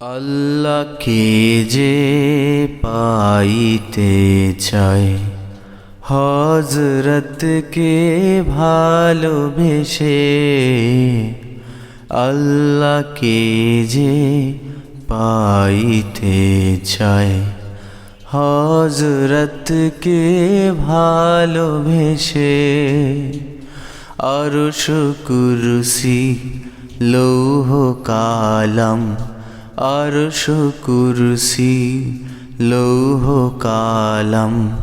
আল্লাহকে যে পাইতে চায় হজরতকে ভালোবেসে, আল্লাহকে যে পাইতে চায় হজরতকে ভালোবেসে আরশ কুরসি লৌহ, কালাম আরশ কুরসি লৌহ কালাম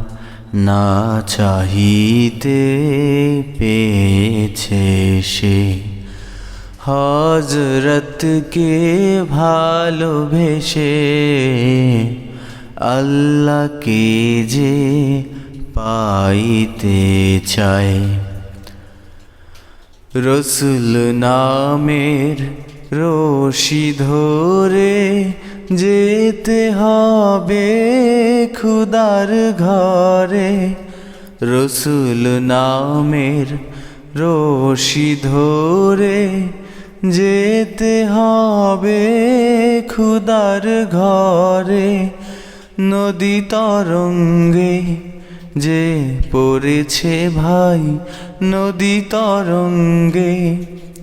না চাহিতে পেয়েছে সে। হজরতকে ভালোবেসে আল্লাহকে যে পাইতে চায়। রসুল নামের রশি ধরে যেতে হবে খুদার ঘরে। রসুল নামের রশি ধরে যেতে হবে খুদার ঘরে। নদী তরঙ্গে যে পড়েছে ভাই, নদী তরঙ্গে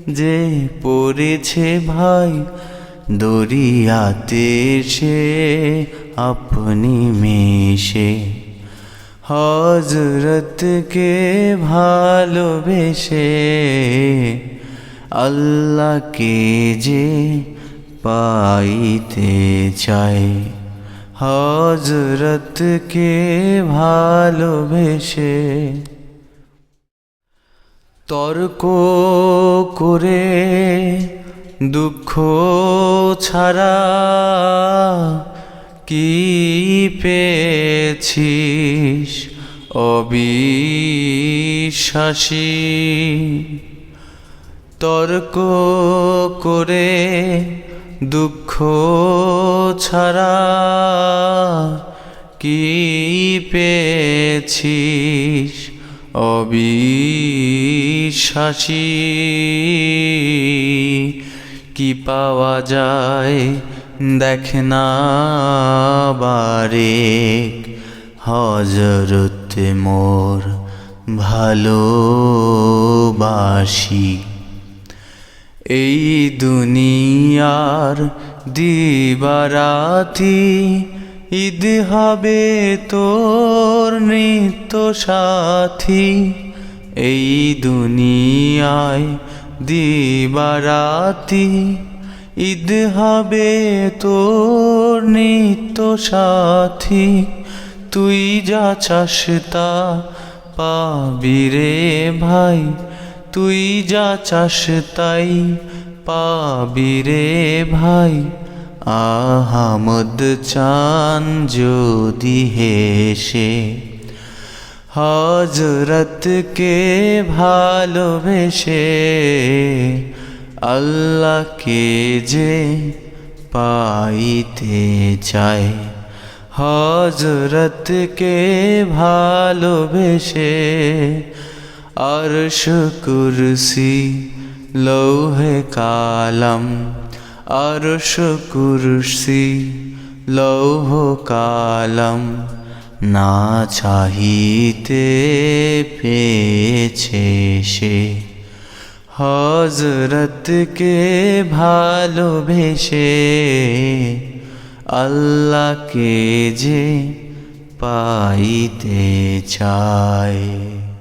যে পড়েছে ভাই দরিয়াতে সে আপনি মেশে। হজরতকে ভালোবেসে আল্লাহকে যে পাইতে চায়। হজরতকে ভালোবেসে তর্ক করে দুঃখ ছাড়া কি পেয়েছিস? অবিশ্বাসী। তর্ক করে দুঃখ ছাড়া কি পেয়েছিস? অবিশ্বাসী কি পাওয়া যায়? দেখ না বারে হজরত মোর ভালোবাসি। এই দুনিয়ার দিবারাতি ঈদ হবে তোর নিত্য সাথী। এই দুনিয়ায় দিবারাতি। ঈদ হবে তোর নিত্য সাথী। তুই যা চাস তা পাবি রে ভাই। তুই যা চাস তাই পাবি রে ভাই। আহমদ চান যদি হেসে। হজরতকে ভালোবেসে আল্লাহকে যে পাইতে চায়। হজরতকে ভালোবেসে আরশ কুরসি লৌহে কালাম আরশ কুরসি লৌহ কালাম না চাহিতে পেয়েছে সে। হজরতকে ভালোবেসে আল্লাহকে যে পাইতে চায়।